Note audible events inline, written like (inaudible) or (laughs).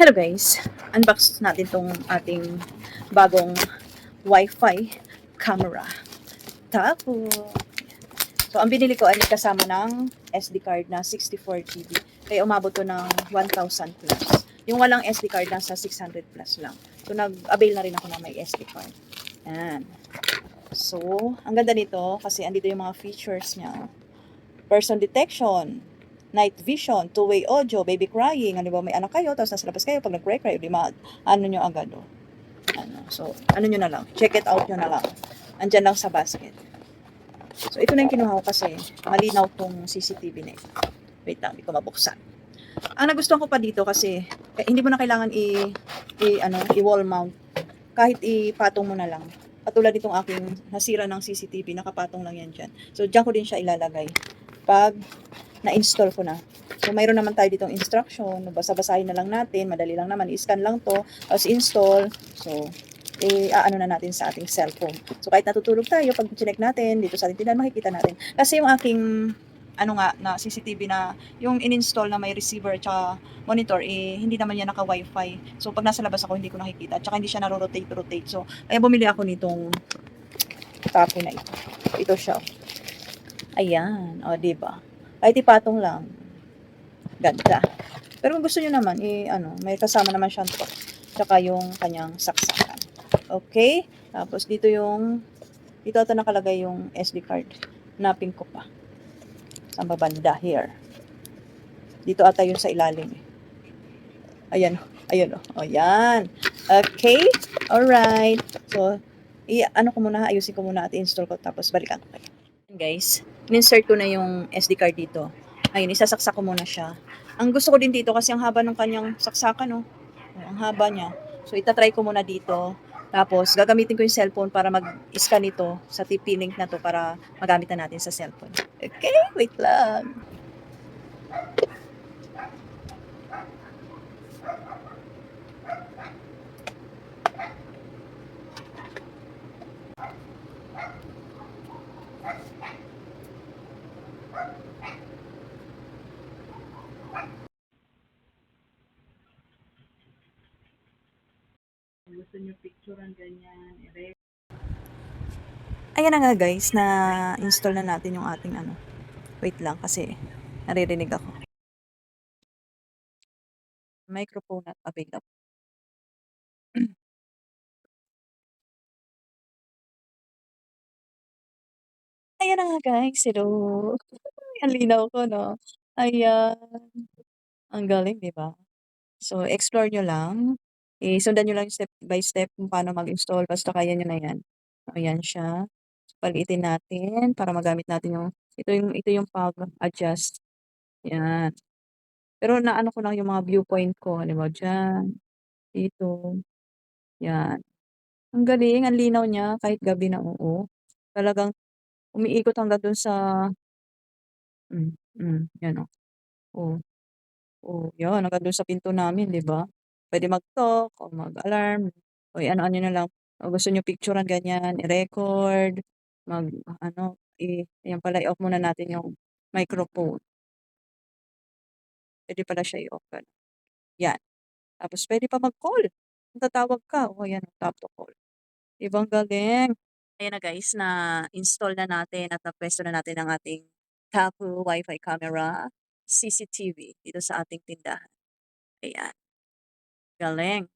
Hello guys, unbox natin tong ating bagong Wi-Fi camera. Tapo. So ang binili ko ay kasama ng SD card na 64 GB. Kaya umabot to ng 1,000 plus. Yung walang SD card nasa 600 plus lang. So nag-avail na rin ako ng may SD card. Yan. So, ang ganda nito kasi andito yung mga features niya. Person detection, night vision, two-way audio, baby crying, ano ba may anak kayo, tapos nasa labas kayo, pag nag-cry kayo, di ano nyo agad, oh. Ano, so, ano nyo na lang, check it out nyo na lang. Andyan lang sa basket. So, ito na yung kinuha ko kasi, malinaw tong CCTV na ito. Wait lang, hindi ko mabuksan. Ang nagustuhan ko pa dito kasi, eh, hindi mo na kailangan i, i ano, i-wall mount. Kahit ipatong mo na lang. Katulad itong aking nasira ng CCTV, nakapatong lang yan dyan. So, dyan ko din siya ilalagay. Pag na-install ko na. So, mayroon naman tayo ditong instruction. Basa-basahin na lang natin. Madali lang naman. I-scan lang to. Tapos install. So, eh, aano na natin sa ating cellphone. So, kahit natutulog tayo, pag chinek natin, dito sa ating tindahan, makikita natin. Kasi yung aking, ano nga, na CCTV na, yung in-install na may receiver at monitor, eh, hindi naman yan naka-wifi. So, pag nasa labas ako, hindi ko nakikita. At saka hindi siya na-rotate-rotate. So, kaya bumili ako nitong tapo na ito. Ito siya. Ayan. O, diba? Kahit ipatong lang. Ganda. Pero kung gusto nyo naman, eh, ano, may kasama naman siyang to. Tsaka yung kanyang saksakan. Okay? Tapos dito yung, dito ata nakalagay yung SD card. Napin ko pa. Sa babanda, here. Dito ata yung sa ilalim. eh. Ayan, ayun oh. O, yan. Okay? Alright. So, i ano ko muna, ayusin ko muna at install ko tapos balikan ko kayo. Guys, in-insert ko na yung SD card dito. Ayun, isasaksak ko muna siya. Ang gusto ko din dito kasi ang haba ng kanyang saksakan, no? Oh, ang haba niya. So, itatry ko muna dito. Tapos, gagamitin ko yung cellphone para mag-scan ito sa TP-Link na to para magamit na natin sa cellphone. Okay, wait lang. Gusto nyo picturean ganyan, i Ayan na nga guys, na install na natin yung ating ano. Wait lang kasi naririnig ako. Microphone not available. (clears throat) Ayan na nga guys, hello. (laughs) Ang linaw ko, no? Ayan. Ang galing, di ba? So, explore nyo lang. Eh, sundan nyo lang step by step kung paano mag-install. Basta kaya nyo na yan. Ayan siya. Paliitin natin para magamit natin yung, ito yung, ito yung pag-adjust. Yan. Pero naano ko lang yung mga viewpoint ko. Di ba? Dyan. Dito. Yan. Ang galing. Ang linaw niya. Kahit gabi na oo. Talagang umiikot hanggang dun sa mm, mm, yan o. Oh. Oh, yan. Hanggang dun sa pinto namin, di ba? Pwede mag-talk o mag-alarm. O ano-ano na lang. O gusto nyo picturean ganyan, i-record, mag, ano, i, ayan pala, i-off muna natin yung microphone. Pwede pala siya i-off. Yan. Tapos pwede pa mag-call. Tatawag ka, o yan, tap to call. Ibang galing. Ayan na guys, na install na natin at napwesto na natin ang ating Tapu Wi-Fi camera CCTV dito sa ating tindahan. Ayan. Galing.